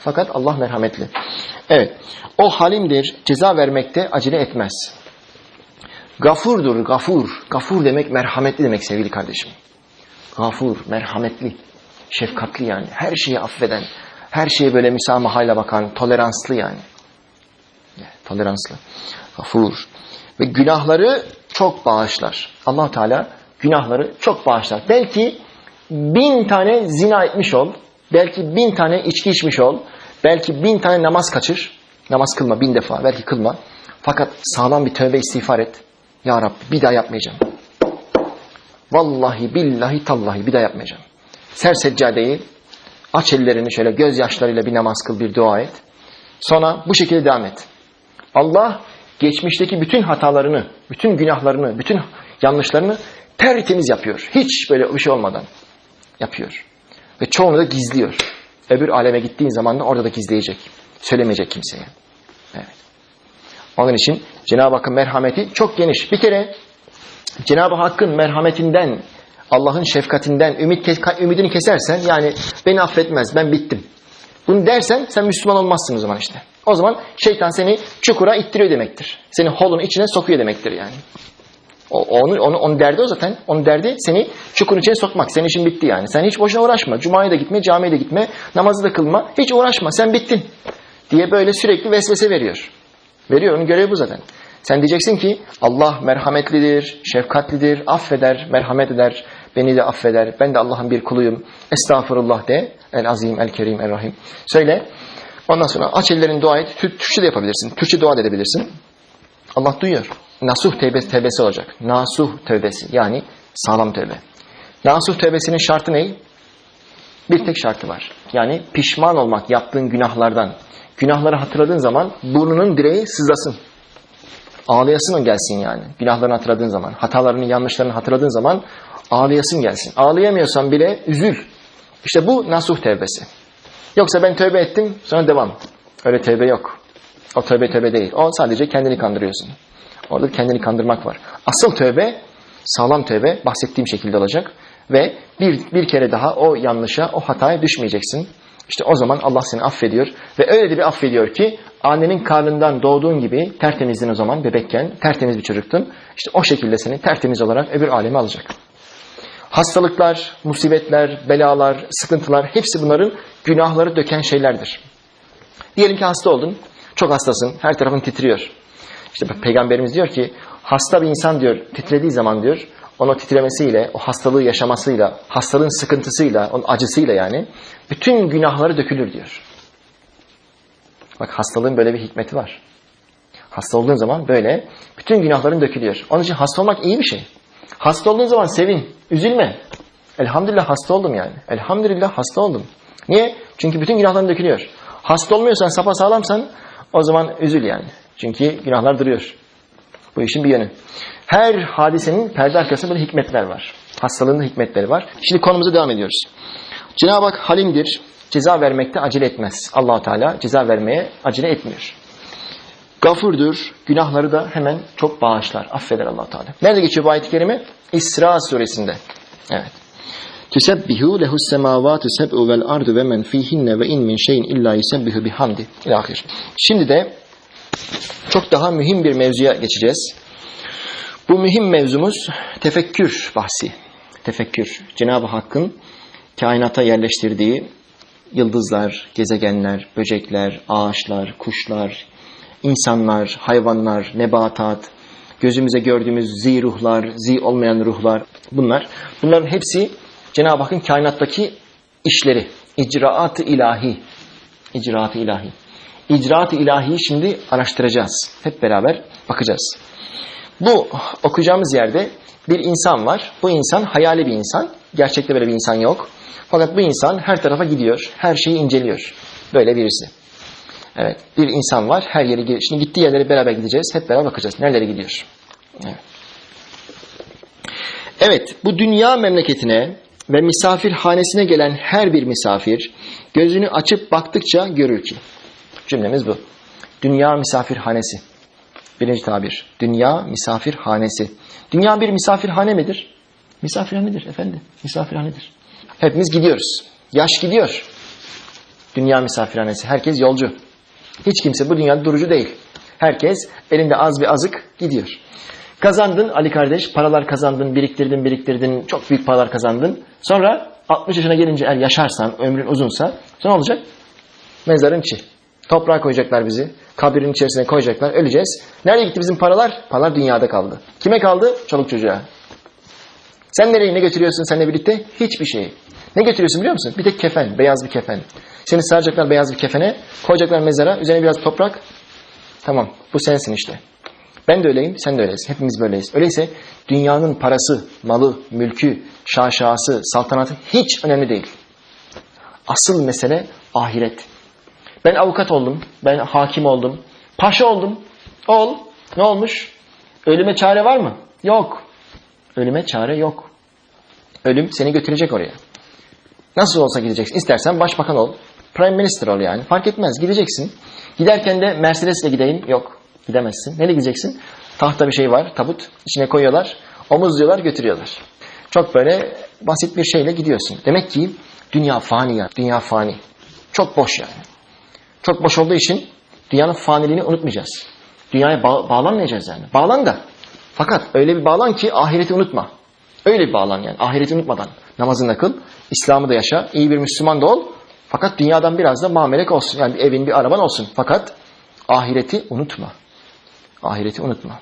Fakat Allah merhametli. Evet. O halimdir. Ceza vermekte acele etmez. Gafurdur. Gafur. Gafur demek merhametli demek sevgili kardeşim. Gafur. Merhametli. Şefkatli yani. Her şeyi affeden. Her şeye böyle müsamahayla bakan. Toleranslı yani. Toleranslı. Gafur. Ve günahları çok bağışlar. allah Teala günahları çok bağışlar. Belki bin tane zina etmiş ol. Belki bin tane içki içmiş ol. Belki bin tane namaz kaçır. Namaz kılma bin defa. Belki kılma. Fakat sağlam bir tövbe istiğfar et. Ya Rabbi bir daha yapmayacağım. Vallahi billahi tallahi bir daha yapmayacağım. Ser seccadeyi aç ellerini şöyle gözyaşlarıyla bir namaz kıl bir dua et. Sonra bu şekilde devam et. Allah geçmişteki bütün hatalarını, bütün günahlarını, bütün yanlışlarını tertemiz yapıyor. Hiç böyle bir şey olmadan yapıyor. Ve çoğunu da gizliyor. Öbür aleme gittiğin zaman da orada da gizleyecek. Söylemeyecek kimseye. Evet. Onun için Cenab-ı Hakk'ın merhameti çok geniş. Bir kere Cenab-ı Hakk'ın merhametinden, Allah'ın şefkatinden ümit ümidini kesersen yani beni affetmez ben bittim. Bunu dersen sen Müslüman olmazsın o zaman işte. O zaman şeytan seni çukura ittiriyor demektir. Seni holun içine sokuyor demektir yani. O, onu, onu, onun derdi o zaten. Onun derdi seni çukurun içine sokmak. Senin işin bitti yani. Sen hiç boşuna uğraşma. Cuma'ya da gitme, camiye de gitme, namazı da kılma. Hiç uğraşma. Sen bittin. Diye böyle sürekli vesvese veriyor. Veriyor. Onun görevi bu zaten. Sen diyeceksin ki Allah merhametlidir, şefkatlidir, affeder, merhamet eder, beni de affeder. Ben de Allah'ın bir kuluyum. Estağfurullah de. El azim, el kerim, el rahim. Söyle. Ondan sonra aç ellerini dua et. Türkçe de yapabilirsin. Türkçe dua edebilirsin. Allah duyuyor. Nasuh tevbesi, tevbesi olacak. Nasuh tevbesi yani sağlam tevbe. Nasuh tevbesinin şartı ne? Bir tek şartı var. Yani pişman olmak yaptığın günahlardan. Günahları hatırladığın zaman burnunun direği sızlasın. Ağlayasın gelsin yani. Günahlarını hatırladığın zaman, hatalarını, yanlışlarını hatırladığın zaman ağlayasın gelsin. Ağlayamıyorsan bile üzül. İşte bu nasuh tevbesi. Yoksa ben tövbe ettim sonra devam. Öyle tövbe yok. O tövbe tövbe değil. O sadece kendini kandırıyorsun. Orada kendini kandırmak var. Asıl tövbe, sağlam tövbe bahsettiğim şekilde olacak. Ve bir, bir kere daha o yanlışa, o hataya düşmeyeceksin. İşte o zaman Allah seni affediyor. Ve öyle de bir affediyor ki annenin karnından doğduğun gibi tertemizdin o zaman bebekken, tertemiz bir çocuktun. İşte o şekilde seni tertemiz olarak öbür aleme alacak. Hastalıklar, musibetler, belalar, sıkıntılar hepsi bunların günahları döken şeylerdir. Diyelim ki hasta oldun, çok hastasın, her tarafın titriyor. İşte peygamberimiz diyor ki hasta bir insan diyor titrediği zaman diyor onun titremesiyle, o hastalığı yaşamasıyla, hastalığın sıkıntısıyla, onun acısıyla yani bütün günahları dökülür diyor. Bak hastalığın böyle bir hikmeti var. Hasta olduğun zaman böyle bütün günahların dökülüyor. Onun için hasta olmak iyi bir şey. Hasta olduğun zaman sevin, üzülme. Elhamdülillah hasta oldum yani. Elhamdülillah hasta oldum. Niye? Çünkü bütün günahların dökülüyor. Hasta olmuyorsan, sapa sağlamsan o zaman üzül yani. Çünkü günahlar duruyor. Bu işin bir yönü. Her hadisenin perde arkasında böyle hikmetler var. Hastalığın hikmetleri var. Şimdi konumuza devam ediyoruz. Cenab-ı Hak halimdir. Ceza vermekte acele etmez. allah Teala ceza vermeye acele etmiyor. Gafurdur. Günahları da hemen çok bağışlar. Affeder allah Teala. Nerede geçiyor bu ayet-i kerime? İsra suresinde. Evet. Tüsebbihu lehus semavatu seb'u vel ardu ve men fihinne ve in min şeyin illa yusebbihu bihamdi. İlahir. Şimdi de çok daha mühim bir mevzuya geçeceğiz. Bu mühim mevzumuz tefekkür bahsi. Tefekkür. Cenab-ı Hakk'ın kainata yerleştirdiği yıldızlar, gezegenler, böcekler, ağaçlar, kuşlar, insanlar, hayvanlar, nebatat, gözümüze gördüğümüz zi ruhlar, zi olmayan ruhlar bunlar. Bunların hepsi Cenab-ı Hakk'ın kainattaki işleri, icraat-ı ilahi. İcraat-ı ilahi. İcraat-ı ilahiyi şimdi araştıracağız. Hep beraber bakacağız. Bu okuyacağımız yerde bir insan var. Bu insan hayali bir insan. Gerçekte böyle bir insan yok. Fakat bu insan her tarafa gidiyor. Her şeyi inceliyor. Böyle birisi. Evet. Bir insan var. Her yere gidiyor. Şimdi gittiği yerlere beraber gideceğiz. Hep beraber bakacağız. Nerelere gidiyor? Evet. Evet. Bu dünya memleketine ve misafirhanesine gelen her bir misafir gözünü açıp baktıkça görür ki. Cümlemiz bu. Dünya misafirhanesi. Birinci tabir. Dünya misafirhanesi. Dünya bir misafirhane midir? Misafirhanedir efendi. Misafirhanedir. Hepimiz gidiyoruz. Yaş gidiyor. Dünya misafirhanesi. Herkes yolcu. Hiç kimse bu dünyada durucu değil. Herkes elinde az bir azık gidiyor. Kazandın Ali kardeş, paralar kazandın, biriktirdin, biriktirdin, çok büyük paralar kazandın. Sonra 60 yaşına gelince eğer yaşarsan, ömrün uzunsa, sonra ne olacak? Mezarın içi. Toprağa koyacaklar bizi. Kabirin içerisine koyacaklar. Öleceğiz. Nereye gitti bizim paralar? Paralar dünyada kaldı. Kime kaldı? Çoluk çocuğa. Sen nereye ne götürüyorsun seninle birlikte? Hiçbir şey. Ne götürüyorsun biliyor musun? Bir tek kefen. Beyaz bir kefen. Seni saracaklar beyaz bir kefene. Koyacaklar mezara. Üzerine biraz toprak. Tamam. Bu sensin işte. Ben de öyleyim, sen de öylesin. Hepimiz böyleyiz. Öyleyse dünyanın parası, malı, mülkü, şaşası, saltanatı hiç önemli değil. Asıl mesele ahiret. Ben avukat oldum, ben hakim oldum, paşa oldum. Ol. Ne olmuş? Ölüme çare var mı? Yok. Ölüme çare yok. Ölüm seni götürecek oraya. Nasıl olsa gideceksin. İstersen başbakan ol. Prime Minister ol yani. Fark etmez. Gideceksin. Giderken de Mercedes'le gideyim. Yok. Gidemezsin. Nereye gideceksin? Tahta bir şey var. Tabut. İçine koyuyorlar. Omuzluyorlar. Götürüyorlar. Çok böyle basit bir şeyle gidiyorsun. Demek ki dünya fani ya. Dünya fani. Çok boş yani. Çok boş olduğu için dünyanın faniliğini unutmayacağız. Dünyaya bağ- bağlanmayacağız yani. Bağlan da. Fakat öyle bir bağlan ki ahireti unutma. Öyle bir bağlan yani. Ahireti unutmadan. Namazını kıl. İslam'ı da yaşa. iyi bir Müslüman da ol. Fakat dünyadan biraz da mamelek olsun. Yani bir evin, bir araban olsun. Fakat ahireti unutma. Ahireti unutma.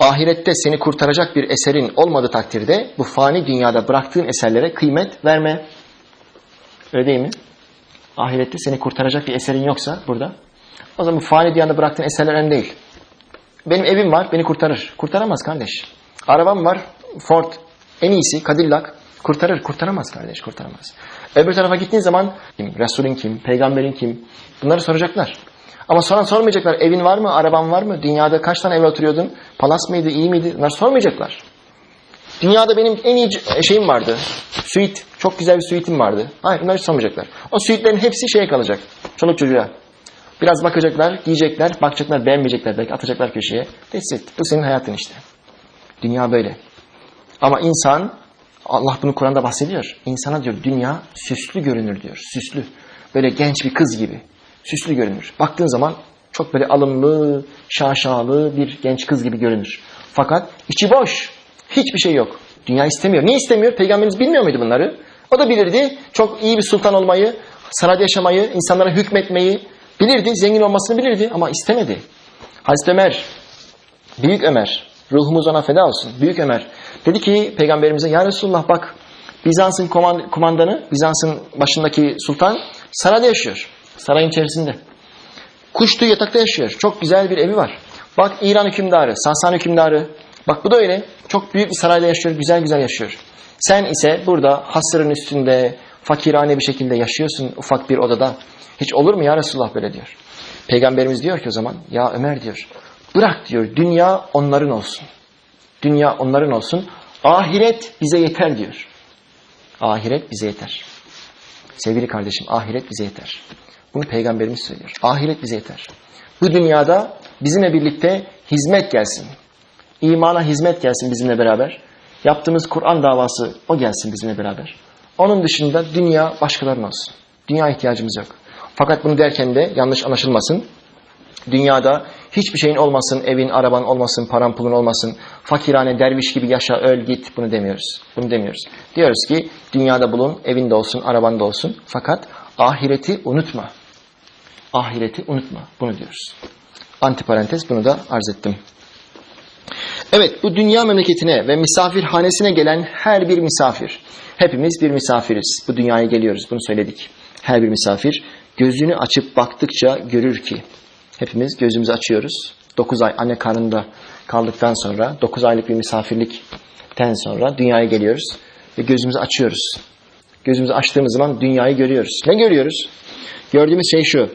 Ahirette seni kurtaracak bir eserin olmadığı takdirde bu fani dünyada bıraktığın eserlere kıymet verme. Öyle değil mi? Ahirette seni kurtaracak bir eserin yoksa burada. O zaman fani dünyada bıraktığın eserler önemli değil. Benim evim var, beni kurtarır. Kurtaramaz kardeş. Arabam var, Ford. En iyisi, Cadillac. Kurtarır, kurtaramaz kardeş, kurtaramaz. Öbür tarafa gittiğin zaman kim, Resulün kim, peygamberin kim? Bunları soracaklar. Ama sonra sormayacaklar. Evin var mı, araban var mı? Dünyada kaç tane ev oturuyordun? Palas mıydı, iyi miydi? Bunları sormayacaklar. Dünyada benim en iyi şeyim vardı. Suite. Çok güzel bir suite'im vardı. Hayır bunları sormayacaklar. O suite'lerin hepsi şeye kalacak. Çoluk çocuğa. Biraz bakacaklar, giyecekler, bakacaklar, beğenmeyecekler belki atacaklar köşeye. That's it. Bu senin hayatın işte. Dünya böyle. Ama insan, Allah bunu Kur'an'da bahsediyor. İnsana diyor dünya süslü görünür diyor. Süslü. Böyle genç bir kız gibi. Süslü görünür. Baktığın zaman çok böyle alımlı, şaşalı bir genç kız gibi görünür. Fakat içi boş. Hiçbir şey yok. Dünya istemiyor. Niye istemiyor? Peygamberimiz bilmiyor muydu bunları? O da bilirdi. Çok iyi bir sultan olmayı, sarayda yaşamayı, insanlara hükmetmeyi bilirdi. Zengin olmasını bilirdi ama istemedi. Hazreti Ömer, Büyük Ömer, ruhumuz ona feda olsun. Büyük Ömer dedi ki peygamberimize ya Resulullah bak Bizans'ın kumandanı, Bizans'ın başındaki sultan sarayda yaşıyor. Sarayın içerisinde. Kuştu yatakta yaşıyor. Çok güzel bir evi var. Bak İran hükümdarı, Sasani hükümdarı. Bak bu da öyle. Çok büyük bir sarayda yaşıyor, güzel güzel yaşıyor. Sen ise burada hasırın üstünde, fakirane bir şekilde yaşıyorsun ufak bir odada. Hiç olur mu ya Resulullah böyle diyor. Peygamberimiz diyor ki o zaman, ya Ömer diyor, bırak diyor, dünya onların olsun. Dünya onların olsun. Ahiret bize yeter diyor. Ahiret bize yeter. Sevgili kardeşim, ahiret bize yeter. Bunu peygamberimiz söylüyor. Ahiret bize yeter. Bu dünyada bizimle birlikte hizmet gelsin. İmana hizmet gelsin bizimle beraber. Yaptığımız Kur'an davası o gelsin bizimle beraber. Onun dışında dünya başkalarının olsun. Dünya ihtiyacımız yok. Fakat bunu derken de yanlış anlaşılmasın. Dünyada hiçbir şeyin olmasın, evin, araban olmasın, paran pulun olmasın, fakirane, derviş gibi yaşa, öl, git bunu demiyoruz. Bunu demiyoruz. Diyoruz ki dünyada bulun, evinde olsun, arabanda olsun. Fakat ahireti unutma. Ahireti unutma. Bunu diyoruz. Antiparantez bunu da arz ettim. Evet bu dünya memleketine ve misafirhanesine gelen her bir misafir. Hepimiz bir misafiriz. Bu dünyaya geliyoruz. Bunu söyledik. Her bir misafir gözünü açıp baktıkça görür ki. Hepimiz gözümüzü açıyoruz. 9 ay anne karnında kaldıktan sonra 9 aylık bir misafirlikten sonra dünyaya geliyoruz. Ve gözümüzü açıyoruz. Gözümüzü açtığımız zaman dünyayı görüyoruz. Ne görüyoruz? Gördüğümüz şey şu.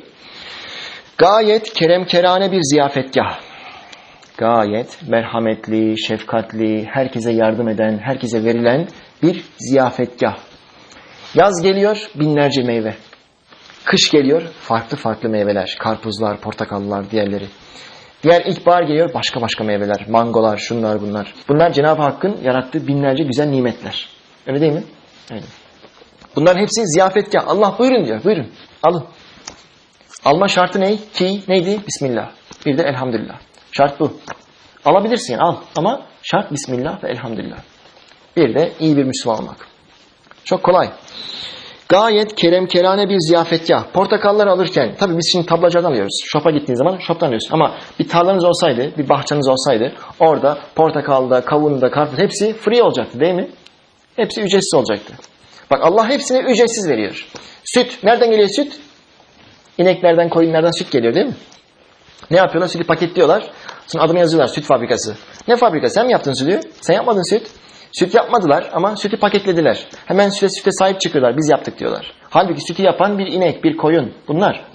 Gayet keremkerane bir ziyafetgah gayet merhametli, şefkatli, herkese yardım eden, herkese verilen bir ziyafetgah. Yaz geliyor binlerce meyve. Kış geliyor farklı farklı meyveler. Karpuzlar, portakallar, diğerleri. Diğer ilkbahar geliyor başka başka meyveler. Mangolar, şunlar bunlar. Bunlar Cenab-ı Hakk'ın yarattığı binlerce güzel nimetler. Öyle değil mi? Öyle. Bunların hepsi ziyafetkah. Allah buyurun diyor. Buyurun. Alın. Alma şartı ne? Ki neydi? Bismillah. Bir de elhamdülillah. Şart bu. Alabilirsin al ama şart Bismillah ve elhamdülillah. Bir de iyi bir Müslüman olmak. Çok kolay. Gayet keremkerane bir ziyafetgah. Portakalları alırken, tabii biz şimdi tablacadan alıyoruz. Şopa gittiğin zaman şoptan alıyorsun. Ama bir tarlanız olsaydı, bir bahçeniz olsaydı orada portakalda, kavunda, karpuz hepsi free olacaktı değil mi? Hepsi ücretsiz olacaktı. Bak Allah hepsine ücretsiz veriyor. Süt, nereden geliyor süt? İneklerden, koyunlardan süt geliyor değil mi? Ne yapıyorlar? Sütü paketliyorlar. Sonra adını yazıyorlar süt fabrikası. Ne fabrikası? Sen mi yaptın sütü? Sen yapmadın süt. Süt yapmadılar ama sütü paketlediler. Hemen süte, süte sahip çıkıyorlar. Biz yaptık diyorlar. Halbuki sütü yapan bir inek, bir koyun. Bunlar.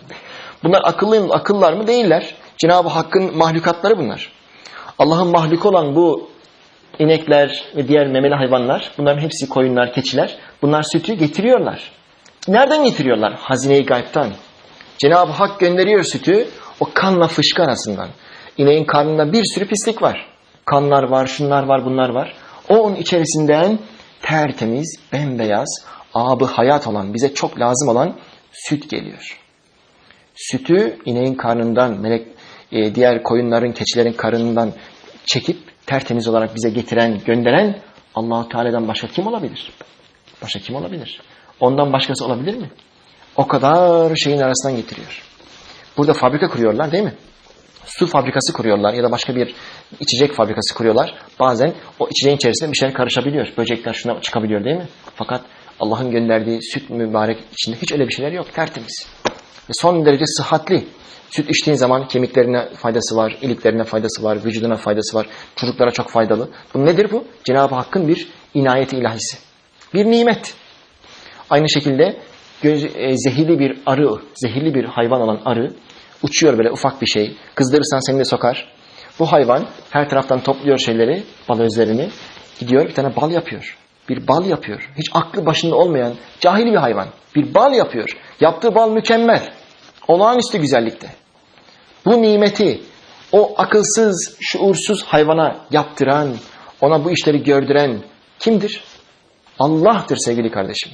Bunlar akıllı, akıllar mı? Değiller. Cenab-ı Hakk'ın mahlukatları bunlar. Allah'ın mahluku olan bu inekler ve diğer memeli hayvanlar, bunların hepsi koyunlar, keçiler. Bunlar sütü getiriyorlar. Nereden getiriyorlar? Hazine-i gaybtan. Cenab-ı Hak gönderiyor sütü o kanla fışkı arasından. İneğin karnında bir sürü pislik var. Kanlar var, şunlar var, bunlar var. O onun içerisinden tertemiz, bembeyaz, abı hayat olan, bize çok lazım olan süt geliyor. Sütü ineğin karnından, melek e, diğer koyunların, keçilerin karnından çekip tertemiz olarak bize getiren, gönderen Allahu Teala'dan başka kim olabilir? Başka kim olabilir? Ondan başkası olabilir mi? O kadar şeyin arasından getiriyor. Burada fabrika kuruyorlar değil mi? Su fabrikası kuruyorlar ya da başka bir içecek fabrikası kuruyorlar. Bazen o içeceğin içerisinde bir şeyler karışabiliyor. Böcekler şuna çıkabiliyor değil mi? Fakat Allah'ın gönderdiği süt mübarek içinde hiç öyle bir şeyler yok. Tertemiz. Ve son derece sıhhatli. Süt içtiğin zaman kemiklerine faydası var, iliklerine faydası var, vücuduna faydası var. Çocuklara çok faydalı. Bu nedir bu? Cenab-ı Hakk'ın bir inayeti ilahisi. Bir nimet. Aynı şekilde göz, e, zehirli bir arı, zehirli bir hayvan olan arı uçuyor böyle ufak bir şey. Kızdırırsan seni de sokar. Bu hayvan her taraftan topluyor şeyleri, bal özlerini. Gidiyor bir tane bal yapıyor. Bir bal yapıyor. Hiç aklı başında olmayan cahil bir hayvan. Bir bal yapıyor. Yaptığı bal mükemmel. Olağanüstü güzellikte. Bu nimeti o akılsız, şuursuz hayvana yaptıran, ona bu işleri gördüren kimdir? Allah'tır sevgili kardeşim.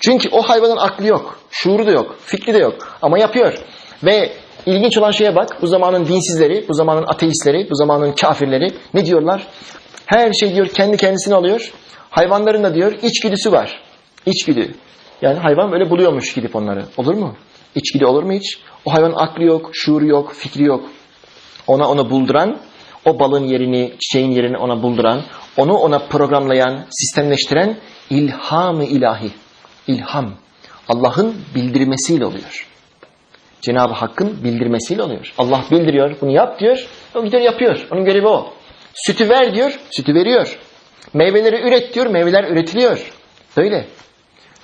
Çünkü o hayvanın aklı yok, şuuru da yok, fikri de yok ama yapıyor. Ve ilginç olan şeye bak, bu zamanın dinsizleri, bu zamanın ateistleri, bu zamanın kafirleri ne diyorlar? Her şey diyor kendi kendisini alıyor. Hayvanların da diyor içgüdüsü var. İçgüdü. Yani hayvan böyle buluyormuş gidip onları. Olur mu? İçgüdü olur mu hiç? O hayvanın aklı yok, şuuru yok, fikri yok. Ona onu bulduran, o balın yerini, çiçeğin yerini ona bulduran, onu ona programlayan, sistemleştiren ilham-ı ilahi. İlham. Allah'ın bildirmesiyle oluyor. Cenab-ı Hakk'ın bildirmesiyle oluyor. Allah bildiriyor, bunu yap diyor, o gidiyor yapıyor. Onun görevi o. Sütü ver diyor, sütü veriyor. Meyveleri üret diyor, meyveler üretiliyor. Böyle.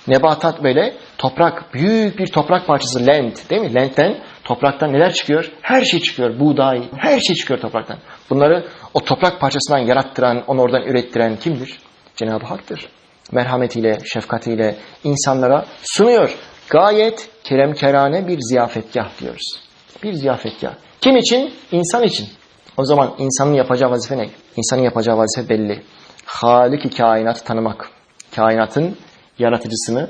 Nebatat böyle. Toprak, büyük bir toprak parçası land değil mi? Land'den, topraktan neler çıkıyor? Her şey çıkıyor. Buğday, her şey çıkıyor topraktan. Bunları o toprak parçasından yarattıran, onu oradan ürettiren kimdir? Cenab-ı Hak'tır. Merhametiyle, şefkatiyle insanlara sunuyor. Gayet keremkerane bir ziyafetgah diyoruz. Bir ziyafetgah. Kim için? İnsan için. O zaman insanın yapacağı vazife ne? İnsanın yapacağı vazife belli. Halik-i kainatı tanımak. Kainatın yaratıcısını